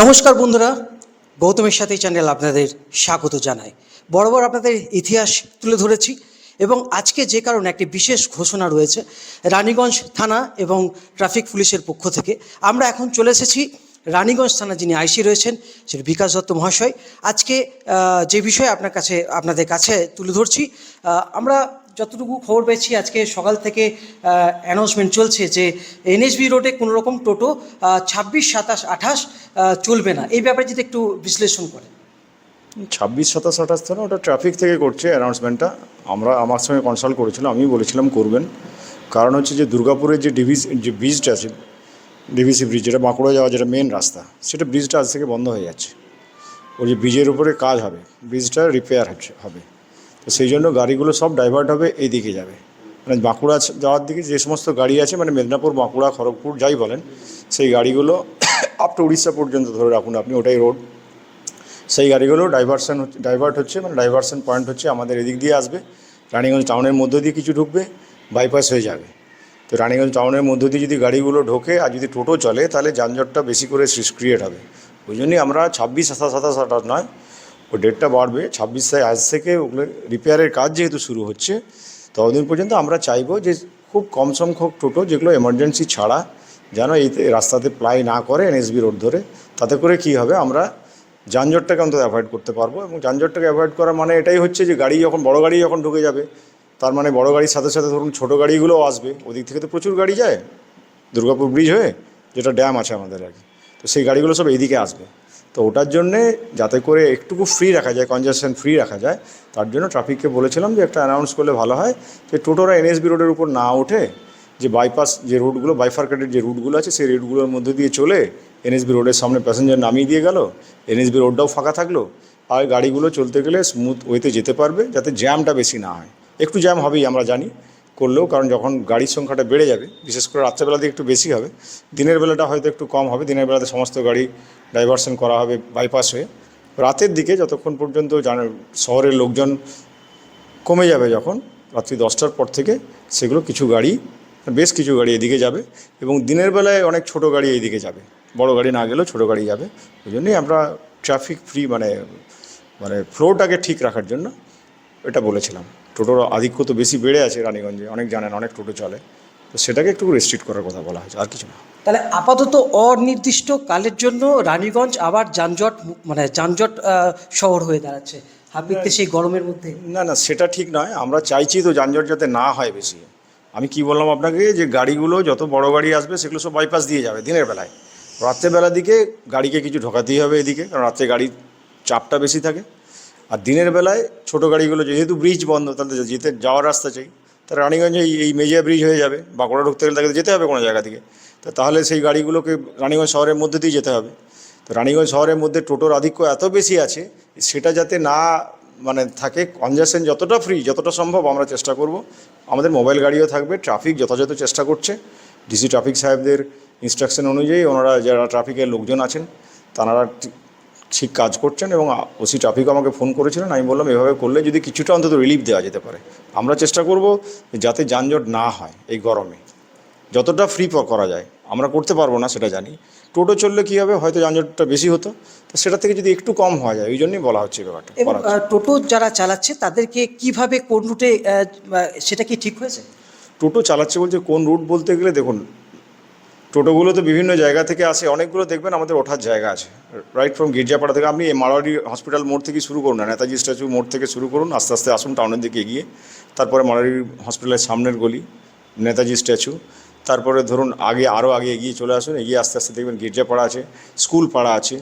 নমস্কার বন্ধুরা, গৌতমের সাথে চ্যানেল আপনাদের স্বাগত জানাই। বরাবর আপনাদের ইতিহাস তুলে ধরেছি এবং আজকে যে কারণে একটি বিশেষ ঘোষণা রয়েছে, রানীগঞ্জ থানা এবং ট্রাফিক পুলিশের পক্ষ থেকে। আমরা এখন চলে এসেছি রানীগঞ্জ থানা যিনি আইসি রয়েছেন সেটি বিকাশ দত্ত মহাশয়। আজকে যে বিষয়ে আপনার কাছে, আপনাদের কাছে তুলে ধরছি আমরা যতটুকু খবর পেয়েছি, আজকে সকাল থেকে অ্যানাউন্সমেন্ট চলছে যে এনএসবি রোডে কোনো রকম টোটো ছাব্বিশ, সাতাশ, আঠাশ চলবে না। এই ব্যাপারে যদি একটু বিশ্লেষণ করে ছাব্বিশ, সাতাশ, আঠাশ তো ওটা ট্রাফিক থেকে করছে অ্যানাউন্সমেন্টটা আমরা আমার সঙ্গে কনসাল্ট করেছিলাম আমি বলেছিলাম করবেন। কারণ হচ্ছে যে দুর্গাপুরের যে ডিভিস যে ব্রিজটা আছে ডিভিসি ব্রিজ যেটা বাঁকুড়া যাওয়া যেটা মেন রাস্তা, সেটা ব্রিজটা আজ থেকে বন্ধ হয়ে যাচ্ছে। ওই যে ব্রিজের উপরে কাজ হবে ব্রিজটা রিপেয়ার হবে। তো সেই জন্য গাড়িগুলো সব ডাইভার্ট হবে এই দিকে যাবে। মানে বাঁকুড়া যাওয়ার দিকে যে সমস্ত গাড়ি আছে মানে মেদিনীপুর, বাঁকুড়া, খড়গপুর, যাই বলেন, সেই গাড়িগুলো আপ টু উড়িষ্যা পর্যন্ত ধরে রাখুন আপনি, ওটাই রোড সেই গাড়িগুলো ডাইভারশন হচ্ছে ডাইভার্ট হচ্ছে মানে ডাইভারশন পয়েন্ট হচ্ছে, আমাদের এদিক দিয়ে আসবে। রানীগঞ্জ টাউনের মধ্য দিয়ে কিছু ঢুকবে বাইপাস হয়ে যাবে। তো রানীগঞ্জ টাউনের মধ্য দিয়ে যদি গাড়িগুলো ঢোকে আর যদি টোটো চলে, তাহলে যানজটটা বেশি করে ক্রিয়েট হবে। ওই জন্যই আমরা ছাব্বিশ, সাতাশ সাতাশ আঠাশ নয় ও ডেটটা বাড়বে ছাব্বিশ আজ থেকে ওগুলো রিপেয়ারের কাজ যেহেতু শুরু হচ্ছে, ততদিন পর্যন্ত আমরা চাইব যে খুব কম সংখ্যক টোটো যেগুলো এমার্জেন্সি ছাড়া যেন এই রাস্তাতে প্লাই না করে এনএসবি রোড ধরে, তাতে করে কি হবে আমরা যানজটটাকে অন্তত অ্যাভয়েড করতে পারব এবং যানজটটাকে অ্যাভয়েড করা মানে এটাই হচ্ছে যে গাড়ি যখন, বড় গাড়ি যখন ঢুকে যাবে, তার মানে বড় গাড়ির সাথে সাথে ধরুন ছোটো গাড়িগুলোও আসবে, ওদিক থেকে তো প্রচুর গাড়ি যায়, দুর্গাপুর ব্রিজ হয়ে যেটা ড্যাম আছে আমাদের আর কি, তো সেই গাড়িগুলো সব এইদিকে আসবে। তো ওটার জন্যে যাতে করে একটুকু ফ্রি রাখা যায় কনজেশন ফ্রি রাখা যায়, তার জন্য ট্রাফিককে বলেছিলাম যে একটা অ্যানাউন্স করলে ভালো হয় যে টোটোরা এনএসবি রোডের উপর না ওঠে যে বাইপাস যে রুটগুলো বাইফার্কেটেড যে রুটগুলো আছে, সেই রুটগুলোর মধ্যে দিয়ে চলে এনএসবি রোডের সামনে প্যাসেঞ্জার নামিয়ে দিয়ে গেল। এনএসবি রোডটাও ফাঁকা থাকল। আর গাড়িগুলো চলতে গেলে স্মুথ ওয়েতে যেতে পারবে, যাতে জ্যামটা বেশি না হয়। একটু জ্যাম হবেই, আমরা জানি। করলেও, কারণ যখন গাড়ির সংখ্যাটা বেড়ে যাবে, বিশেষ করে রাত্রেবেলা দিয়ে একটু বেশি হবে, দিনের বেলাটা হয়তো একটু কম হবে, দিনের বেলাতে সমস্ত গাড়ি ডাইভারশন করা হবে বাইপাস হয়ে। রাতের দিকে যতক্ষণ পর্যন্ত শহরের লোকজন কমে যাবে যখন, রাত্রি দশটার পর থেকে সেগুলো কিছু গাড়ি, বেশ কিছু গাড়ি এদিকে যাবে এবং দিনের বেলায় অনেক ছোট গাড়ি এইদিকে যাবে। বড় গাড়ি না গেলেও ছোট গাড়ি যাবে। ওই জন্যই আমরা ট্রাফিক ফ্রি মানে মানে ফ্লোটাকে ঠিক রাখার জন্য এটা বলেছিলাম। টোটোর আধিক্য তো বেশি বেড়ে আছে রানীগঞ্জে অনেক জানেন অনেক টোটো চলে। তো সেটাকে একটু রেস্ট্রিক্ট করার কথা বলা হয়েছে আর কিছু না। তাহলে আপাতত অনির্দিষ্ট কালের জন্য রানীগঞ্জ আবার যানজট মানে যানজট শহর হয়ে দাঁড়াচ্ছে। হাবিতে সেই গরমের মধ্যে? না না সেটা ঠিক নয়। আমরা চাইছি তো যানজট যাতে না হয় বেশি। আমি কি বললাম আপনাকে যে গাড়িগুলো যত বড় গাড়ি আসবে সেগুলো সব বাইপাস দিয়ে যাবে দিনের বেলায়। রাত্রেবেলার দিকে গাড়িকে কিছু ঢোকাতেই হবে এদিকে কারণ রাত্রে গাড়ির চাপটা বেশি থাকে। আর দিনের বেলায় ছোটো গাড়িগুলো যেহেতু ব্রিজ বন্ধ, তাহলে যেতে, যাওয়ার রাস্তা চাই। তা রানীগঞ্জে এই- মেজিয়া ব্রিজ হয়ে যাবে, বাঁকুড়া ঢুকতে গেলে তাকে যেতে হবে কোনো জায়গা থেকে। তা তাহলে সেই গাড়িগুলোকে রানীগঞ্জ শহরের মধ্যে দিয়ে যেতে হবে। তো রানীগঞ্জ শহরের মধ্যে টোটোর আধিক্য এত বেশি আছে, সেটা যাতে না মানে থাকে কনজেশন যতটা ফ্রি যতটা সম্ভব আমরা চেষ্টা করব। আমাদের মোবাইল গাড়িও থাকবে ট্রাফিক যথাযথ চেষ্টা করছে। ডিসি ট্রাফিক সাহেবদের ইনস্ট্রাকশন অনুযায়ী ওনারা যারা ট্রাফিকের লোকজন আছেন, তারা ঠিক- কাজ করছেন এবং ওসি ট্রাফিক আমাকে ফোন করেছিলেন। আমি বললাম এভাবে করলে যদি কিছুটা অন্তত রিলিফ দেওয়া যেতে পারে। আমরা চেষ্টা করব যাতে যানজট না হয় এই গরমে। যতটা ফ্রি করা যায়। আমরা করতে পারব না সেটা জানি। টোটো চললে কী হবে? হয়তো যানজটটা বেশি হতো। তো সেটা থেকে যদি একটু কম হওয়া যায় ওই জন্যই বলা হচ্ছে ব্যাপারটা। টোটো যারা চালাচ্ছে তাদেরকে কীভাবে কোন রুটে সেটা কি ঠিক হয়েছে? টোটো চালাচ্ছে বলছে কোন রুট বলতে গেলে দেখুন টোটোগুলো তো বিভিন্ন জায়গা থেকে আসে, অনেকগুলো দেখবেন আমাদের ওঠার জায়গা আছে। রাইট ফ্রম গির্জাপাড়া থেকে আপনি মারোয়ারি হসপিটাল মোড় থেকে শুরু করুন না নেতাজি স্ট্যাচু মোড় থেকে শুরু করুন, আস্তে আস্তে আসুন টাউনের দিকে এগিয়ে। তারপরে মারোয়ারি হসপিটালের সামনের গলি, নেতাজি স্ট্যাচু তারপরে ধরুন আগে আরও আগে এগিয়ে চলে আসুন, এগিয়ে আস্তে আস্তে দেখবেন গির্জাপাড়া আছে স্কুল পাড়া আছে,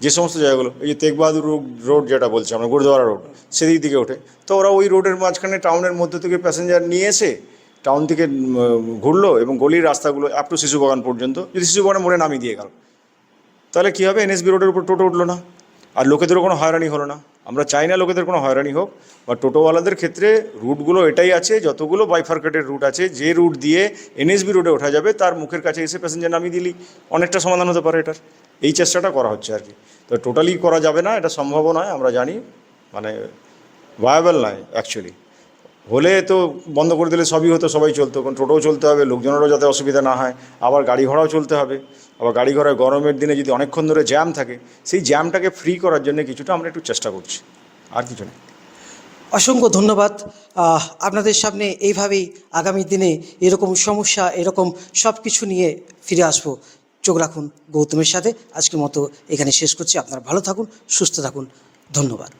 যে সমস্ত জায়গাগুলো, এই যে তেগ বাহাদুর রোড যেটা বলছি আমরা গুরুদ্বারা রোড সেদিক দিকে ওঠে। তো ওরা ওই রোডের মাঝখানে টাউনের মধ্যে থেকে প্যাসেঞ্জার নিয়ে এসে টাউন থেকে ঘুরলো এবং গলির রাস্তাগুলো আপ টু শিশুবাগান পর্যন্ত। যদি শিশু শিশুবাগানের মোড়ে নামিয়ে দিয়ে গেল, তাহলে কী হবে? এনএসবি রোডের উপর টোটো উঠল না। আর লোকেদেরও কোনো হয়রানি হলো না। আমরা চাই না লোকেদের কোনো হয়রানি হোক বা টোটোওয়ালাদের ক্ষেত্রে রুটগুলো এটাই আছে, যতগুলো বাইফার্কেটের রুট আছে, যে রুট দিয়ে এনএসবি রোডে ওঠা যাবে, তার মুখের কাছে এসে প্যাসেঞ্জার নামিয়ে দিলেই অনেকটা সমাধান হতে পারে এটার। এই চেষ্টাটা করা হচ্ছে আর কি। তো টোটালি করা যাবে না, এটা সম্ভব নয়, আমরা জানি। মানে ভায়াবল নয় অ্যাকচুয়ালি হলে তো বন্ধ করে দিলে সবই হতো, সবাই চলতো। কারণ টোটোও চলতে হবে, লোকজনেরও যাতে অসুবিধা না হয়। আবার গাড়ি ঘোড়াও চলতে হবে। আবার গাড়ি ঘোড়ায় গরমের দিনে যদি অনেকক্ষণ ধরে জ্যাম থাকে, সেই জ্যামটাকে ফ্রি করার জন্য কিছুটা আমরা একটু চেষ্টা করছি। আর কিছু নেই। অসংখ্য ধন্যবাদ। আপনাদের সামনে এইভাবেই আগামী দিনে এরকম সমস্যা, এরকম সব কিছু নিয়ে ফিরে আসব। চোখ রাখুন গৌতমের সাথে। আজকের মতো এখানে শেষ করছি। আপনারা ভালো থাকুন, সুস্থ থাকুন। ধন্যবাদ।